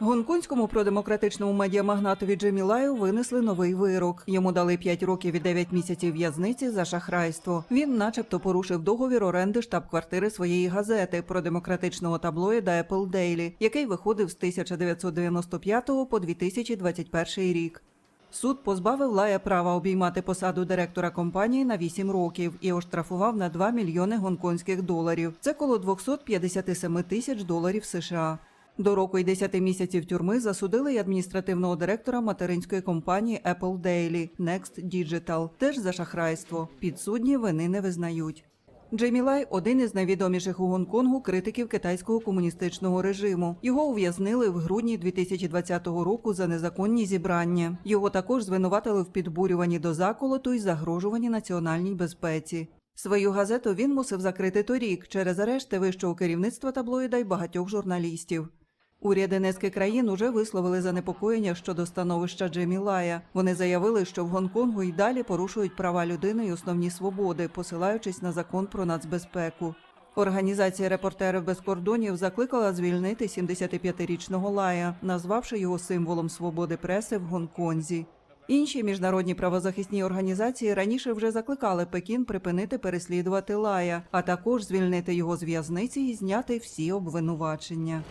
Гонконгському продемократичному медіамагнатові Джимі Лаю винесли новий вирок. Йому дали 5 років і 9 місяців в'язниці за шахрайство. Він, начебто, порушив договір оренди штаб-квартири своєї газети про демократичного таблоїда Apple Daily, який виходив з 1995 по 2021 рік. Суд позбавив Лая права обіймати посаду директора компанії на 8 років і оштрафував на 2 мільйони гонконгських доларів. Це коло 257 тисяч доларів США. До року і 10 місяців тюрми засудили й адміністративного директора материнської компанії Apple Daily Next Digital, теж за шахрайство. Підсудні вини не визнають. Джеймі Лай – один із найвідоміших у Гонконгу критиків китайського комуністичного режиму. Його ув'язнили в грудні 2020 року за незаконні зібрання. Його також звинуватили в підбурюванні до заколоту і загрожуванні національній безпеці. Свою газету він мусив закрити торік через арешти вищого керівництва таблоїда й багатьох журналістів. Уряди низки країн уже висловили занепокоєння щодо становища Джемі Лая. Вони заявили, що в Гонконгу й далі порушують права людини і основні свободи, посилаючись на закон про нацбезпеку. Організація репортерів без кордонів закликала звільнити 75-річного Лая, назвавши його символом свободи преси в Гонконзі. Інші міжнародні правозахисні організації раніше вже закликали Пекін припинити переслідувати Лая, а також звільнити його з в'язниці і зняти всі обвинувачення.